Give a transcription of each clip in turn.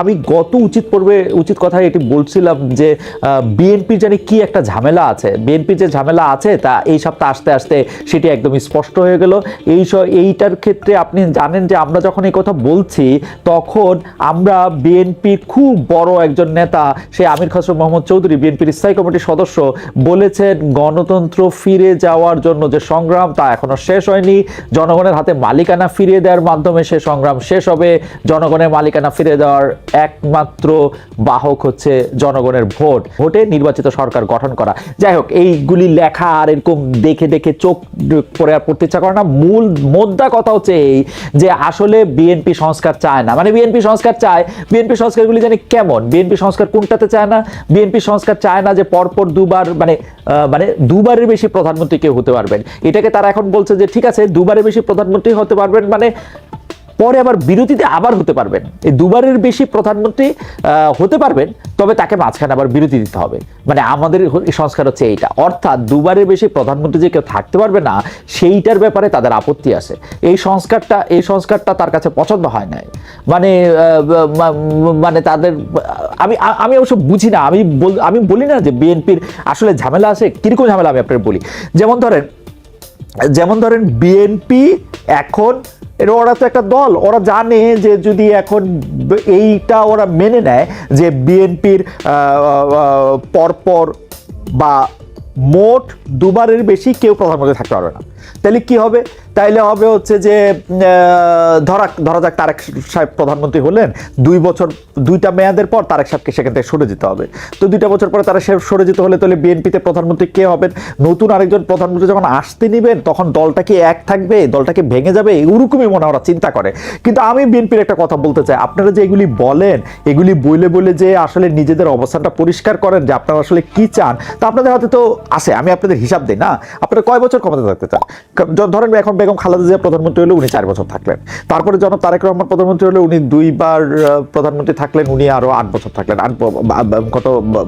আমি গত উচিত পর্বে উচিত কথা এটি বলছিলাম যে বিএনপির জানি কি একটা ঝামেলা আছে। বিএনপির যে ঝামেলা আছে, তা এই সপ্তাহে আসতে আসতে সেটি একদম স্পষ্ট হয়ে গেল। এই এইটার ক্ষেত্রে আপনি জানেন যে, আমরা যখন এই কথা বলছি, তখন আমরা বিএনপির খুব বড় একজন নেতা, সে আমির খসরু মোহাম্মদ চৌধুরী, বিএনপির স্থায়ী কমিটির সদস্য, বলেছেন গণতন্ত্র ফিরে যাওয়ার জন্য যে সংগ্রাম, তা এখনও শেষ হয়নি। জনগণের হাতে মালিকানা ফিরিয়ে দেওয়ার মাধ্যমে সে সংগ্রাম শেষ হবে। জনগণের মালিকানা ফিরে দেওয়ার একমাত্র বাহক হচ্ছে জনগণের ভোট, ভোটে নির্বাচিত সরকার গঠন করা। যাই হোক, এইগুলি লেখা আর এরকম দেখে দেখে চোখ পরে আর পড়তে ইচ্ছা করে না। মূল মোদ্দা কথা হচ্ছে এই যে আসলে বিএনপি সংস্কার চায় না। মানে বিএনপি সংস্কার চায়, বিএনপি সংস্কারগুলি জানি কেমন? বিএনপি সংস্কার কোনটাতে চায় না? বিএনপি সংস্কার চায় না যে পরপর দুবার মানে মানে দুবারের বেশি প্রধানমন্ত্রী কেউ হতে পারবেন। এটাকে তারা এখন বলছে যে, ঠিক আছে, দুবারের বেশি প্রধানমন্ত্রী হতে পারবেন মানে পরে আবার বিরতিতে আবার হতে পারবেন। এই দুবারের বেশি প্রধানমন্ত্রী হতে পারবেন, তবে তাকে মাঝখানে আবার বিরতি দিতে হবে। মানে আমাদের সংস্কার হচ্ছে এইটা। অর্থাৎ দুবারের বেশি প্রধানমন্ত্রী যে কেউ থাকতে পারবে না, সেইটার ব্যাপারে তাদের আপত্তি আছে। এই সংস্কারটা এই সংস্কারটা তার কাছে পছন্দ হয় নাই। মানে মানে তাদের, আমি আমি অবশ্য বুঝি না। আমি বল- আমি বলি না যে বিএনপির আসলে ঝামেলা আছে। কীরকম ঝামেলা আমি আপনার বলি। যেমন ধরেন যেমন ধরেন বিএনপি এখন ওরা তো একটা দল, ওরা জানে যে যদি এখন এইটা ওরা মেনে নেয় যে বিএনপির পরপর বা মোট দুবারের বেশি কেউ প্রধানমন্ত্রী থাকতে পারবে না। তাহলে কি হবে? তাইলে হবে হচ্ছে যে ধরা ধরা যাক তারেক সাহেব প্রধানমন্ত্রী হলেন, দুই বছর, দুইটা মেয়াদের পর তারেক সাহেবকে সেখান থেকে সরে যেতে হবে। তো দুইটা বছর পরে তারা সে- সরে যেতে হলে তাহলে বিএনপিতে প্রধানমন্ত্রী কে হবেন? নতুন আরেকজন প্রধানমন্ত্রী যখন আসতে নিবেন, তখন দলটা কি এক থাকবে? দলটাকে ভেঙে যাবে? এরকমই মনে ওরা চিন্তা করে। কিন্তু আমি বিএনপির একটা কথা বলতে চাই। আপনারা যে এগুলি বলেন, এগুলি বলে বলে যে আসলে নিজেদের অবস্থানটা পরিষ্কার করেন, যে আপনারা আসলে কি চান, তা আপনাদের হাতে তো আছে। আমি আপনাদের হিসাব দিই, না? আপনারা কয় বছর ক্ষমতা থাকতে চান? ধরেন এখন বেগম খালেদা জিয়া প্রধানমন্ত্রী হলে উনি চার বছর থাকলেন। তারপরে জনাব তারেক রহমান প্রধানমন্ত্রী হলে উনি দুইবার প্রধানমন্ত্রী থাকলেন, উনি আরও আট বছর থাকলেন, আট কত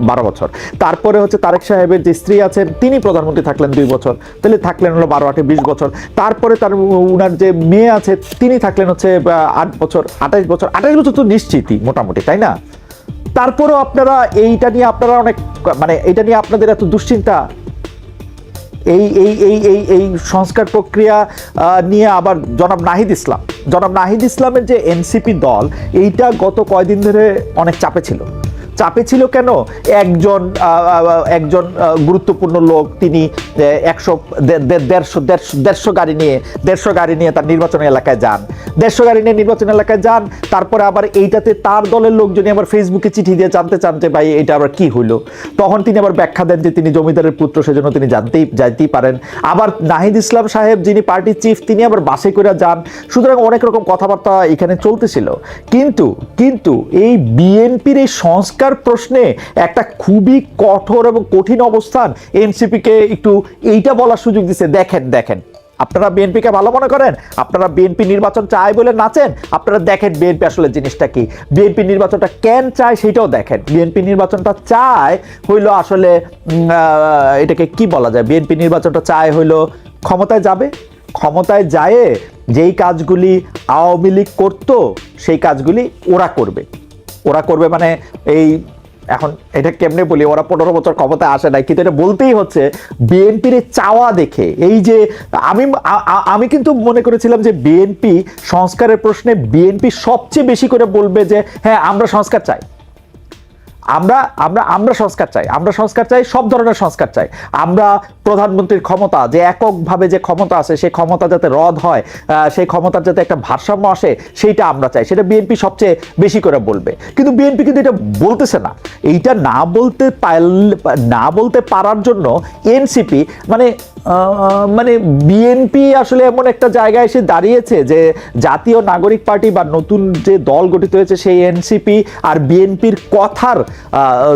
বারো বছর। তারপরে হচ্ছে তারেক সাহেবের যে স্ত্রী আছেন, তিনি প্রধানমন্ত্রী থাকলেন দুই বছর, তাহলে থাকলেন হলো বারো, আটে বিশ বছর। তারপরে তার উনার যে মেয়ে আছে, তিনি থাকলেন হচ্ছে আট বছর, আঠাশ বছর আঠাশ বছর তো নিশ্চিতই মোটামুটি, তাই না? তারপরেও আপনারা এইটা নিয়ে আপনারা অনেক মানে এটা নিয়ে আপনাদের এত দুশ্চিন্তা এই এই এই এই এই সংস্কার প্রক্রিয়া নিয়ে আবার জনাব নাহিদ ইসলাম। জনাব নাহিদ ইসলামের যে এনসিপি দল, এইটা গত কয়দিন ধরে অনেক চাপে ছিল। চাপে ছিল কেন? একজন একজন গুরুত্বপূর্ণ লোক তিনি একশো দেড়শো দেড়শো দেড়শো গাড়ি নিয়ে, দেড়শো গাড়ি নিয়ে তার নির্বাচনী এলাকায় যান। দেড়শো গাড়ি নিয়ে নির্বাচন এলাকায় যান, তারপরে আবার এইটাতে তার দলের লোকজনই আবার ফেসবুকে চিঠি দিয়ে জানতে চান যে, ভাই, এটা আবার কি হইল? তখন তিনি আবার ব্যাখ্যা দেন যে, তিনি জমিদারের পুত্র, সেজন্য তিনি জানতেই, যাইতেই পারেন। আবার নাহিদ ইসলাম সাহেব, যিনি পার্টির চিফ, তিনি আবার বাসে করে যান। সুতরাং অনেক রকম কথাবার্তা এখানে চলতেছিল। কিন্তু কিন্তু এই বিএনপির এই সংস্কার প্রশ্নে একটা খুবই কঠোর এবং কঠিন অবস্থান এনসিপিকে একটু এইটা বলার সুযোগ দিছে। দেখেন দেখেন। আপনারা বিএনপিকে ভালো মনে করেন? আপনারা বিএনপি নির্বাচন চায় বলে নাচেন? আপনারা দেখেন বিএনপি আসলে জিনিসটা কি? বিএনপি নির্বাচনটা কেন চায় সেটাও দেখেন। বিএনপি নির্বাচনটা চায় হইল আসলে এটাকে কি বলা যায়? বিএনপি নির্বাচনটা চায় হইল ক্ষমতায় যাবে। ক্ষমতায় যায় যেই কাজগুলি আওয়ামী লীগ করতো, সেই কাজগুলি ওরা করবে। ওরা করবে মানে এই, এখন এটা কেমনে বলি, ওরা পনেরো বছর ক্ষমতায় আসে নাই, কিন্তু এটা বলতেই হচ্ছে, বিএনপির চাওয়া দেখে, এই যে আমি আমি কিন্তু মনে করেছিলাম যে বিএনপি সংস্কারের প্রশ্নে বিএনপি সবচেয়ে বেশি করে বলবে যে হ্যাঁ আমরা সংস্কার চাই। আমরা আমরা আমরা সংস্কার চাই, আমরা সংস্কার চাই, সব ধরনের সংস্কার চাই। আমরা প্রধানমন্ত্রীর ক্ষমতা, যে এককভাবে যে ক্ষমতা আছে, সেই ক্ষমতা যাতে রদ হয় সেই ক্ষমতার যাতে একটা ভারসাম্য আসে, সেইটা আমরা চাই। সেটা বিএনপি সবচেয়ে বেশি করে বলবে। কিন্তু বিএনপি কিন্তু এটা বলতেছে না। এইটা না বলতে না বলতে পারার জন্য এনসিপি মানে মানে বিএনপি আসলে এমন একটা জায়গায় এসে দাঁড়িয়েছে যে জাতীয় নাগরিক পার্টি বা নতুন যে দল গঠিত হয়েছে, সেই এনসিপি আর বিএনপির কথার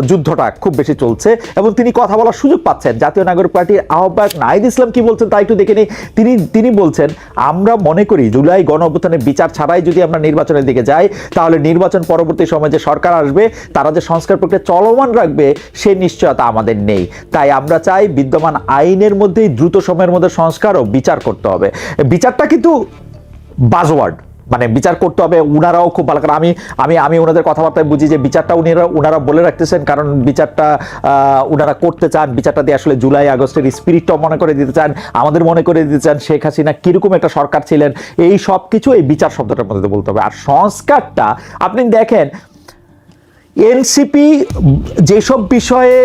যুদ্ধটা খুব বেশি চলছে এবং তিনি কথা বলার সুযোগ পাচ্ছেন। জাতীয় নাগরিক পার্টির আহ্বায়ক নাহিদ ইসলাম কি বলছেন তা একটু দেখে নিই। তিনি তিনি বলছেন, আমরা মনে করি জুলাই গণ বিচার ছাড়াই যদি আমরা নির্বাচনের দিকে যাই, তাহলে নির্বাচন পরবর্তী সময়ে যে সরকার আসবে, তারা যে সংস্কার প্রক্রিয়া চলমান রাখবে, সে নিশ্চয়তা আমাদের নেই। তাই আমরা চাই বিদ্যমান আইনের মধ্যেই দ্রুত সময়ের মধ্যে সংস্কার ও বিচার করতে হবে। বিচারটা কিন্তু বাজওয়ার্ড মানে বিচার করতে হবে, উনারাও খুব ভালো কারণ আমি আমি আমি ওনাদের কথাবার্তায় বুঝি যে বিচারটা উনিরা ওনারা বলে রাখতেছেন, কারণ বিচারটা ওনারা করতে চান, বিচারটা দিয়ে আসলে জুলাই আগস্টের স্পিরিটটাও মনে করে দিতে চান, আমাদের মনে করে দিতে চান, শেখ হাসিনা কীরকম একটা সরকার ছিলেন, এই সব কিছু এই বিচার শব্দটার মধ্যে বলতে হবে। আর সংস্কারটা, আপনি দেখেন, এনসিপি যেসব বিষয়ে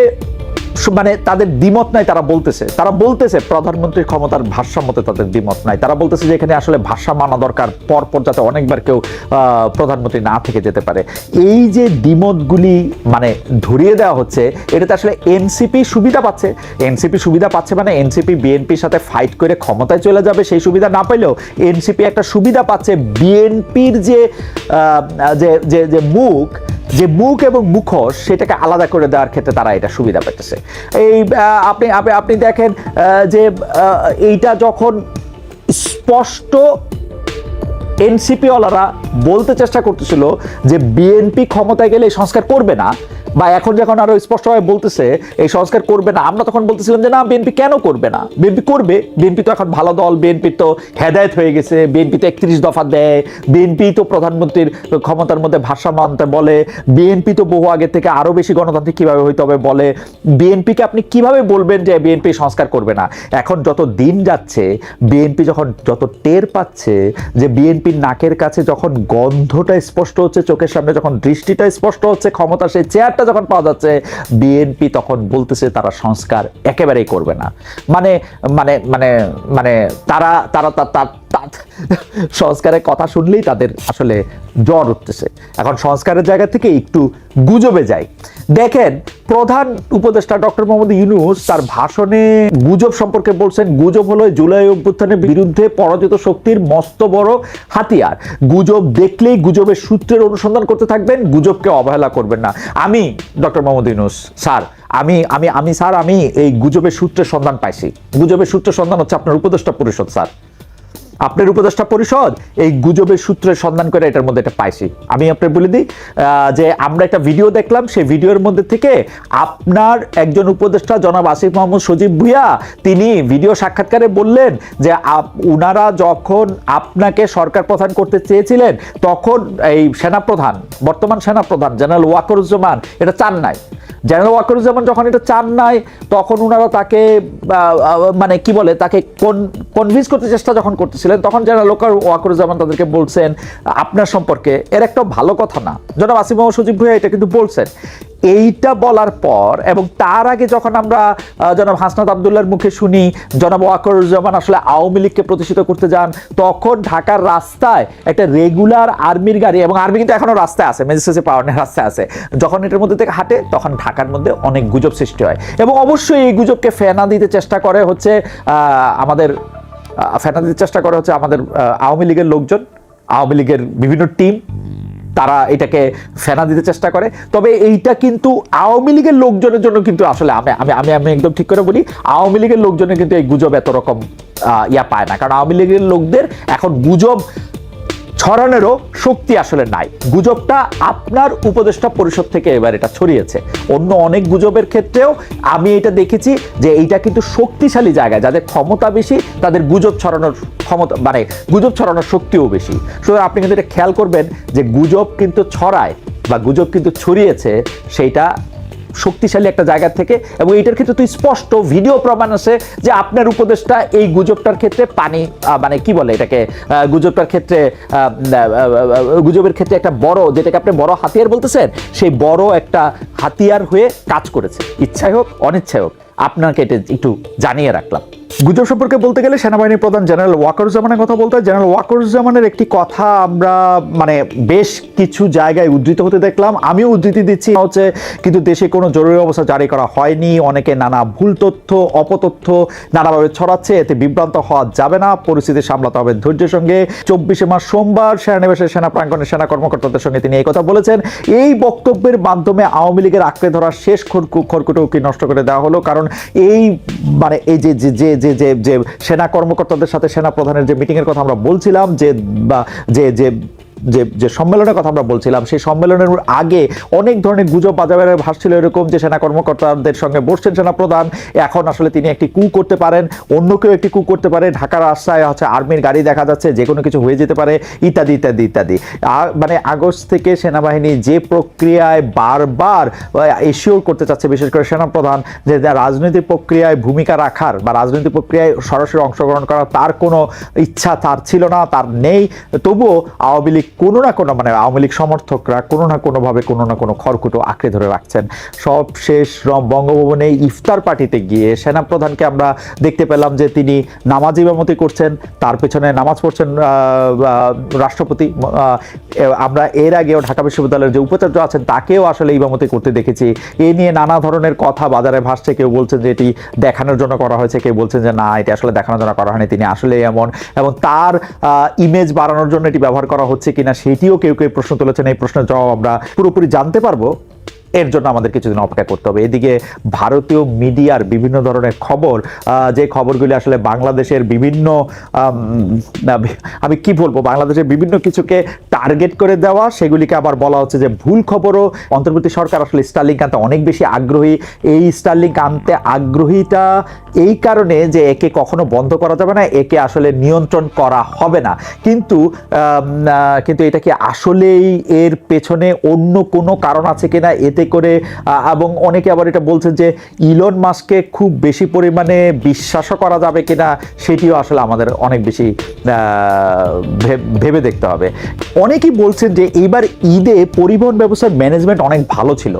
মানে তাদের দ্বিমত নাই, তারা বলতেছে। তারা বলতেছে প্রধানমন্ত্রীর ক্ষমতার ভারসাম্যতে তাদের দ্বিমত নাই। তারা বলতেছে যে এখানে আসলে ভাষা মানা দরকার, পরপর যাতে অনেকবার কেউ প্রধানমন্ত্রী না থেকে যেতে পারে। এই যে দ্বিমতগুলি মানে ধরিয়ে দেওয়া হচ্ছে, এটাতে আসলে এনসিপি সুবিধা পাচ্ছে। এনসিপি সুবিধা পাচ্ছে মানে এনসিপি, বিএনপির সাথে ফাইট করে ক্ষমতায় চলে যাবে সেই সুবিধা না পেলেও এনসিপি একটা সুবিধা পাচ্ছে। বিএনপির যে যে যে মুখ যে মুখ এবং মুখোশ সেটাকে আলাদা করে দেওয়ার ক্ষেত্রে তারা এটা সুবিধা পেতেছে এই আপনি আপনি দেখেন যে এইটা যখন স্পষ্ট এনসিপিওয়ালারা বলতে চেষ্টা করতেছিল যে বিএনপি ক্ষমতায় গেলে সংস্কার করবে না বা এখন যখন আরও স্পষ্টভাবে বলতেছে, এই সংস্কার করবে না, আমরা তখন বলতেছিলাম যে না, বিএনপি কেন করবে না? বিএনপি করবে, বিএনপি তো এখন ভালো দল, বিএনপি তো হেদায়ত হয়ে গেছে, বিএনপি তো একত্রিশ দফা দেয়, বিএনপি তো প্রধানমন্ত্রীর ক্ষমতার মধ্যে ভাষা মানতে বলে, বিএনপি তো বহু আগে থেকে আরও বেশি গণতান্ত্রিক কীভাবে হইতে হবে বলে, বিএনপিকে আপনি কীভাবে বলবেন যে বিএনপি সংস্কার করবে না? এখন যত দিন যাচ্ছে, বিএনপি যখন যত টের পাচ্ছে যে বিএনপির নাকের কাছে যখন গন্ধটা স্পষ্ট হচ্ছে, চোখের সামনে যখন দৃষ্টিটা স্পষ্ট হচ্ছে, ক্ষমতা সেই চেয়ারটা যখন পাওয়া যাচ্ছে বিএনপি তখন বলতেছে তারা সংস্কার একেবারেই করবে না। মানে মানে মানে মানে তারা তারা সংস্কারের কথা শুনলেই তাদের আসলে জ্বর উঠতেছে। এখন সংস্কারের জায়গা থেকে একটু গুজবে যায়। দেখেন, প্রধান উপদেষ্টা ডক্টর মোহাম্মদ ইউনুস তার ভাষণে গুজব সম্পর্কে বলছেন, গুজব হলো জুলাই অভ্যুত্থানের বিরুদ্ধে পরাজিত শক্তির মস্ত বড় হাতিয়ার। গুজব দেখলেই গুজবের সূত্রের অনুসন্ধান করতে থাকবেন, গুজবকে অবহেলা করবেন না। আমি, ডক্টর মোহাম্মদ ইউনুস, স্যার, আমি আমি আমি, স্যার, আমি এই গুজবের সূত্রের সন্ধান পাইছি। গুজবের সূত্রের সন্ধান হচ্ছে আপনার উপদেষ্টা পরিষদ, স্যার। আপনার উপদেষ্টা পরিষদ এই গুজবের সূত্রের সন্ধান করে এটার মধ্যে এটা পাইছি। আমি আপনার বলে দিই যে আমরা একটা ভিডিও দেখলাম, সেই ভিডিওর মধ্যে থেকে আপনার একজন উপদেষ্টা জনাব আসিফ মোহাম্মদ সজীব ভুইয়া, তিনি ভিডিও সাক্ষাৎকারে বললেন যে উনারা যখন আপনাকে সরকার প্রধান করতে চেয়েছিলেন, তখন এই সেনাপ্রধান, বর্তমান সেনাপ্রধান জেনারেল ওয়াকরুজ্জামান, এটা চান নাই। জেনারেল ওয়াকরুজ্জামান যখন এটা চান নাই, তখন ওনারা তাকে মানে কি বলে, তাকে কোন কনভিন্স করতে চেষ্টা যখন করতেছিলেন, তখন জেনারেল ওয়াকরুজ্জামান তাদেরকে বলছেন, আপনার সম্পর্কে এর একটা ভালো কথা না। জনাব আসিম সচিব ভুইয়া এটা কিন্তু বলছেন। এইটা বলার পর এবং তার আগে যখন আমরা জনাব হাসনাত আবদুল্লার মুখে শুনি, জনাব ওয়াকরুজ্জামান আসলে আওয়ামী লীগকে প্রতিষ্ঠিত করতে যান, তখন ঢাকার রাস্তায় একটা রেগুলার আর্মির গাড়ি, এবং আর্মি কিন্তু এখনও রাস্তায় আছে ম্যাজিস্ট্রেসি পাওয়ার রাস্তায় আছে, যখন এটার মধ্যে থেকে হাঁটে, তখন ঢাকার মধ্যে অনেক গুজব সৃষ্টি হয়। এবং অবশ্যই এই গুজবকে ফেনা দিতে চেষ্টা করে হচ্ছে আমাদের ফেনা দিতে চেষ্টা করে হচ্ছে আমাদের আওয়ামী লীগের লোকজন, আওয়ামী লীগের বিভিন্ন টিম তারা এটাকে ফেনা দিতে চেষ্টা করে। তবে এইটা কিন্তু আওয়ামী লীগের লোকজনের জন্য কিন্তু আসলে আমি আমি আমি একদম ঠিক করে বলি, আওয়ামী লীগের লোকজনের কিন্তু এই গুজব এত রকম ইয়া পায় না। কারণ আওয়ামী লীগের লোকদের এখন গুজব ছড়ানোরও শক্তি আসলে নাই। গুজবটা আপনার উপদেষ্টা পরিষদ থেকে এবার এটা ছড়িয়েছে। অন্য অনেক গুজবের ক্ষেত্রেও আমি এটা দেখেছি যে এইটা কিন্তু শক্তিশালী জায়গায়, যাদের ক্ষমতা বেশি, তাদের গুজব ছড়ানোর ক্ষমতা মানে গুজব ছড়ানোর শক্তিও বেশি। সুতরাং আপনি কিন্তু এটা খেয়াল করবেন যে গুজব কিন্তু ছড়ায় বা গুজব কিন্তু ছড়িয়েছে, সেইটা শক্তিশালী একটা জায়গা থেকে এবং এটার ক্ষেত্রে তো স্পষ্ট ভিডিও প্রমাণ আছে যে আপনার উপদেশটা এই গুজবটার ক্ষেত্রে পানি মানে কি বলে এটাকে গুজবটার ক্ষেত্রে গুজবের ক্ষেত্রে একটা বড়, যেটাকে আপনি বড় হাতিয়ার বলতেছেন, সেই বড় একটা হাতিয়ার হয়ে কাজ করেছে। ইচ্ছাই হোক অনিচ্ছাই হোক, আপনাকে এটা একটু জানিয়ে রাখলাম। গুজব সম্পর্কে বলতে গেলে সেনাবাহিনীর প্রধান জেনারেল ওয়াকরুজ্জামানের কথা বলতে হয়। জেনারেল ওয়াকরুজ্জামানের একটি কথা আমরা মানে বেশ কিছু জায়গায় উদ্ধৃত হতে দেখলাম। আমিও উদ্ধৃতি দিচ্ছি, হচ্ছে, কিন্তু দেশে কোনো জরুরি অবস্থা জারি করা হয়নি। অনেকে নানা ভুল তথ্য, অপতথ্য নানাভাবে ছড়াচ্ছে। এতে বিভ্রান্ত হওয়া যাবে না। পরিস্থিতি সামলাতে হবে ধৈর্যের সঙ্গে। চব্বিশে মার্চ সোমবার সেনানিবাসের সেনা প্রাঙ্গনের সেনা কর্মকর্তাদের সঙ্গে তিনি এই কথা বলেছেন। এই বক্তব্যের মাধ্যমে আওয়ামী লীগের আঁকড়ে ধরার শেষ খড়কু, খড়কুটোকে নষ্ট করে দেওয়া হলো। কারণ এই মানে এই যে যে যে যে যে সেনা কর্মকর্তাদের সাথে সেনা প্রধানের যে মিটিংয়ের কথা আমরা বলছিলাম, যে বা, যে যে যে যে সম্মেলনের কথা আমরা বলছিলাম, সেই সম্মেলনের আগে অনেক ধরনের গুজব বাজারে ভাসছিল এরকম যে সেনা কর্মকর্তাদের সঙ্গে বসছেন সেনা প্রধান। এখন আসলে তিনি একটি কু করতে পারেন, অন্য কেউ একটি কু করতে পারে। ঢাকার রাস্তায় হচ্ছে আর্মির গাড়ি দেখা যাচ্ছে, যে কোনো কিছু হয়ে যেতে পারে, ইত্যাদি ইত্যাদি ইত্যাদি। মানে আগস্ট থেকে সেনাবাহিনী যে প্রক্রিয়ায় বারবার এশিওর করতে চাচ্ছে, বিশেষ করে সেনাপ্রধান যা রাজনৈতিক প্রক্রিয়ায় ভূমিকা রাখার বা রাজনৈতিক প্রক্রিয়ায় সরাসরি অংশগ্রহণ করার তার কোনো ইচ্ছা তার ছিল না, তার নেই। তবুও আওয়ামী লীগ কোনো না কোনো মানে আওয়ামী লীগ সমর্থকরা কোনো না কোনোভাবে কোনো না কোনো খড়কুটো আঁকড়ে ধরে রাখছেন। সব শেষ বঙ্গভবনে ইফতার পার্টিতে গিয়ে সেনাপ্রধানকে আমরা দেখতে পেলাম যে তিনি নামাজ ইমামতি করছেন, তার পেছনে নামাজ পড়ছেন রাষ্ট্রপতি। আমরা এর আগেও ঢাকা বিশ্ববিদ্যালয়ের যে উপাচার্য আছেন, তাকেও আসলে ইমামতি করতে দেখেছি। এ নিয়ে নানা ধরনের কথা বাজারে ভাসছে, কেউ বলছেন যে এটি দেখানোর জন্য করা হয়েছে, কেউ বলছেন যে না, এটি আসলে দেখানোর জন্য করা হয়নি, তিনি আসলে এমন। এবং তার ইমেজ বাড়ানোর জন্য এটি ব্যবহার করা হচ্ছে কিনা সেটিও কেউ কেউ প্রশ্ন তুলেছেন। এই প্রশ্নের জবাব আমরা পুরোপুরি জানতে পারব। এর জন্য আমাদের কিছুদিন অপেক্ষা করতে হবে। এদিকে ভারতীয় মিডিয়ার বিভিন্ন ধরনের খবর যে খবরগুলি আসলে বাংলাদেশের বিভিন্ন, আমি কি বলব, বাংলাদেশের বিভিন্ন কিছুকে টার্গেট করে দেওয়া, সেগুলিকে আবার বলা হচ্ছে যে ভুল খবরও। অন্তর্বর্তী সরকার আসলে স্টারলিংক আনতে অনেক বেশি আগ্রহী। এই স্টারলিংক আনতে আগ্রহীটা এই কারণে যে একে কখনো বন্ধ করা যাবে না, একে আসলে নিয়ন্ত্রণ করা হবে না। কিন্তু কিন্তু এটা কি আসলেই এর পেছনে অন্য কোনো কারণ আছে কিনা, এতে করে এবং অনেকে আবার এটা বলছেন যে ইলন মাস্ককে খুব বেশি পরিমাণে বিশ্বাসও করা যাবে কিনা, সেটিও আসলে আমাদের অনেক বেশি ভেবে দেখতে হবে। অনেকেই বলছেন যে এইবার ঈদে পরিবহন ব্যবস্থার ম্যানেজমেন্ট অনেক ভালো ছিল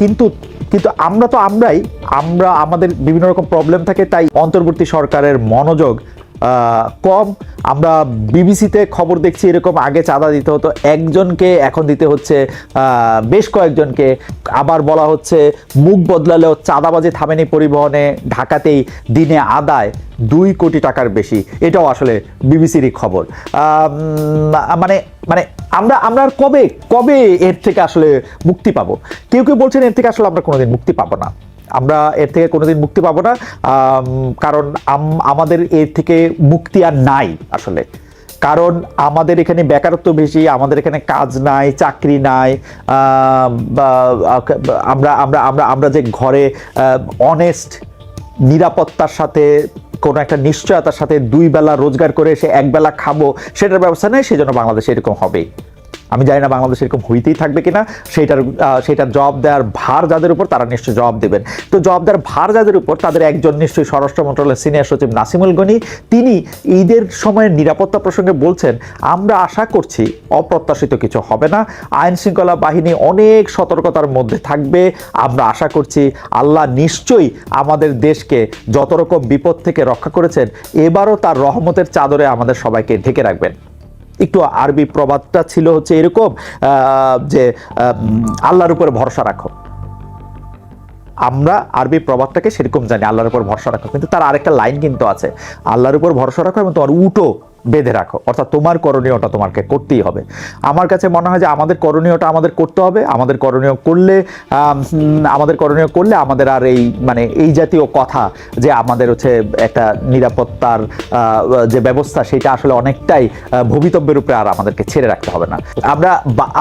কিন্তু কিন্তু আমরা তো আমরাই, আমরা, আমাদের বিভিন্ন রকম প্রবলেম থাকে, তাই অন্তর্বর্তী সরকারের মনোযোগ কম। আমরা বিবিসিতে খবর দেখছি এরকম আগে চাঁদা দিতে হতো। একজনকে এখন দিতে হচ্ছে বেশ কয়েকজনকে। আবার বলা হচ্ছে, মুখ বদলালেও চাঁদাবাজি থামেনি পরিবহনে, ঢাকাতেই দিনে আদায় দুই কোটি টাকার বেশি। এটাও আসলে বিবিসিরই খবর। মানে মানে আমরা আমরা কবে কবে এর থেকে আসলে মুক্তি পাবো? কেউ কেউ বলছেন এর থেকে আসলে আমরা কোনোদিন মুক্তি পাবো না। আমরা এর থেকে কোনোদিন মুক্তি পাবো না কারণ আমাদের এর থেকে মুক্তি আর নাই আসলে। কারণ আমাদের এখানে বেকারত্ব বেশি, আমাদের এখানে কাজ নাই, চাকরি নাই আমরা আমরা আমরা আমরা যে ঘরে অনেস্ট নিরাপত্তার সাথে, কোনো একটা নিশ্চয়তার সাথে দুই বেলা রোজগার করে এসে এক বেলা খাব, সেটার ব্যবস্থা নেই সেই জন্য বাংলাদেশে এরকম হবেই। আমি জানি না বাংলাদেশ এরকম হইতেই থাকবে কিনা সেটার আহ, সেটার জবাব দেওয়ার ভার যাদের উপর তারা নিশ্চয়ই জবাব দেবেন। তো জবাব দেওয়ার ভার যাদের উপর তাদের একজন নিশ্চয়ই স্বরাষ্ট্র মন্ত্রণালয়ের সিনিয়র সচিব নাসিমুল গনি। তিনি ঈদের সময়ের নিরাপত্তা প্রসঙ্গে বলছেন আমরা আশা করছি অপ্রত্যাশিত কিছু হবে না। আইন শৃঙ্খলা বাহিনী অনেক সতর্কতার মধ্যে থাকবে। আমরা আশা করছি আল্লাহ নিশ্চয়ই আমাদের দেশকে যত রকম বিপদ থেকে রক্ষা করেছেন এবারও তার রহমতের চাদরে আমাদের সবাইকে ঢেকে রাখবেন। একটু আরবি প্রবাদটা ছিল হচ্ছে এরকম যে আল্লাহর উপরে ভরসা রাখো। আমরা আরবি প্রবাদটাকে সেরকম জানি, আল্লাহর উপর ভরসা রাখো। কিন্তু তার আরেকটা লাইন কিন্তু আছে, আল্লাহর উপর ভরসা রাখো এবং তোমার উটো বেঁধে রাখো। অর্থাৎ তোমার করণীয়টা তোমাকে করতেই হবে। আমার কাছে মনে হয় যে আমাদের করণীয়টা আমাদের করতে হবে। আমাদের করণীয় করলে আমাদের করণীয় করলে আমাদের আর এই মানে এই জাতীয় কথা যে আমাদের হচ্ছে একটা নিরাপত্তার যে ব্যবস্থা সেটা আসলে অনেকটাই ভবিতব্যের উপরে আর আমাদেরকে ছেড়ে রাখতে হবে না। আমরা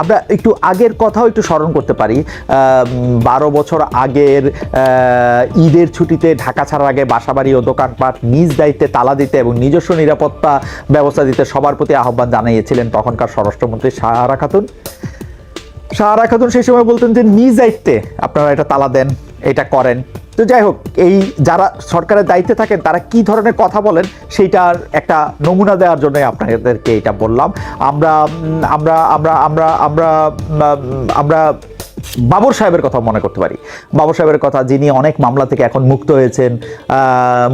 আমরা একটু আগের কথাও একটু স্মরণ করতে পারি। বারো বছর আগের ঈদের ছুটিতে ঢাকা ছাড়ার আগে বাসাবাড়ি ও দোকানপাট নিজ দায়িত্বে তালা দিতে এবং নিজস্ব নিরাপত্তা ব্যবস্থা দিতে সবার প্রতি আহ্বান জানিয়েছিলেন তখনকার স্বরাষ্ট্রমন্ত্রী সাহারা খাতুন। সাহারা খাতুন সেই সময় বলতেন যে, নিজ দায়িত্বে আপনারা এটা তালা দেন, এটা করেন। তো যাই হোক, এই যারা সরকারের দায়িত্বে থাকেন, তারা কি ধরনের কথা বলেন সেইটার একটা নমুনা দেওয়ার জন্য আপনাদেরকে এটা বললাম। আমরা আমরা আমরা আমরা আমরা আমরা বাবর সাহেবের কথা মনে করতে পারি। বাবর সাহেবের কথা যিনি অনেক মামলা থেকে এখন মুক্ত হয়েছেন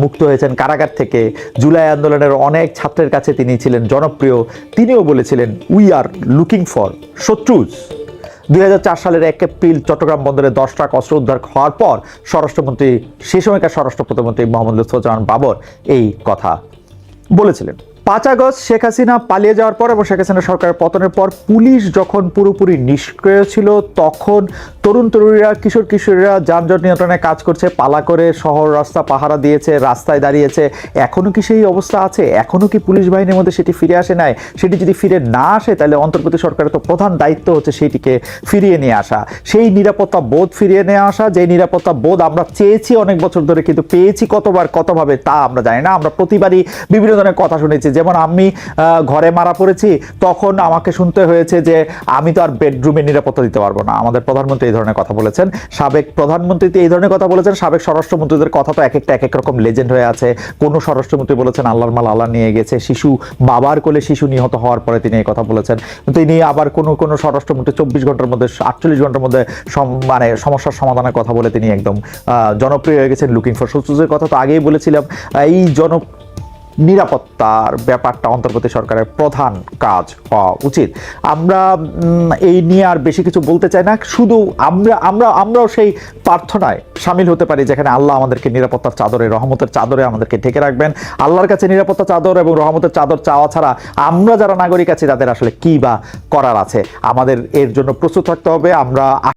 মুক্ত হয়েছেন কারাগার থেকে। জুলাই আন্দোলনের অনেক ছাত্রের কাছে তিনি ছিলেন জনপ্রিয়। তিনিও বলেছিলেন উই আর লুকিং ফর শত্রুজ। দুই হাজার চার সালের এক এপ্রিল চট্টগ্রাম বন্দরে দশ ট্রাক অস্ত্র উদ্ধার হওয়ার পর স্বরাষ্ট্রমন্ত্রী, সে সময়কার স্বরাষ্ট্র প্রতিমন্ত্রী মোহাম্মদ লুৎফুজ্জামান বাবর এই কথা বলেছিলেন। পাঁচ আগস্ট শেখ হাসিনা পালিয়ে যাওয়ার পর এবং শেখ হাসিনা সরকারের পতনের পর পুলিশ যখন পুরোপুরি নিষ্ক্রিয় ছিল, তখন তরুণ তরুণীরা, কিশোর কিশোরীরা যানজট নিয়ন্ত্রণে কাজ করছে, পালা করে শহর, রাস্তা পাহারা দিয়েছে, রাস্তায় দাঁড়িয়েছে। এখনও কি সেই অবস্থা আছে? এখনও কি পুলিশ বাহিনীর মধ্যে সেটি ফিরে আসে নাই? সেটি যদি ফিরে না আসে, তাহলে অন্তর্বর্তী সরকারের তো প্রধান দায়িত্ব হচ্ছে সেইটিকে ফিরিয়ে নিয়ে আসা। সেই নিরাপত্তা বোধ ফিরিয়ে নিয়ে আসা যে নিরাপত্তা বোধ আমরা চেয়েছি অনেক বছর ধরে, কিন্তু পেয়েছি কতবার, কতভাবে, তা আমরা জানি না। আমরা প্রতিবারই বিভিন্ন ধরনের কথা শুনেছি যেমন আমি ঘরে মারা পড়েছি, তখন আমাকে শুনতে হয়েছে যে আমি তো আর বেডরুমে নিরাপত্তা দিতে পারব না। আমাদের প্রধানমন্ত্রী এই ধরনের কথা বলেছেন। সাবেক প্রধানমন্ত্রী তো এই ধরনের কথা বলেছেন। সাবেক স্বরাষ্ট্রমন্ত্রীদের কথা তো এক একটা এক এক রকম লেজেন্ড হয়ে আছে। কোনো স্বরাষ্ট্রমন্ত্রী বলেছেন, আল্লাহর মাল আল্লাহ নিয়ে গেছে। শিশু, বাবার কোলে শিশু নিহত হওয়ার পরে তিনি এই কথা বলেছেন। তিনি আবার কোনো কোনো স্বরাষ্ট্রমন্ত্রী চব্বিশ ঘণ্টার মধ্যে, আটচল্লিশ ঘণ্টার মধ্যে মানে সমস্যার সমাধানের কথা বলে তিনি একদম জনপ্রিয় হয়ে গেছেন লুকিং ফর সুচুজের কথা তো আগেই বলেছিলাম। এই জন নিরাপত্তার ব্যাপারটা অন্তর্বর্তী সরকারের প্রধান কাজ হওয়া উচিত। আমরা এই নিয়ে আর বেশি কিছু বলতে চাই না। শুধু আমরা আমরা, আমরাও সেই প্রার্থনায় সামিল হতে পারি যেখানে আল্লাহ আমাদেরকে নিরাপত্তার চাদরে, রহমতের চাদরে আমাদেরকে ঢেকে রাখবেন। আল্লাহর কাছে নিরাপত্তা চাদর এবং রহমতের চাদর চাওয়া ছাড়া আমরা যারা নাগরিক আছি, তাদের আসলে কি বা করার আছে? আমাদের এর জন্য প্রস্তুত থাকতে হবে। আমরা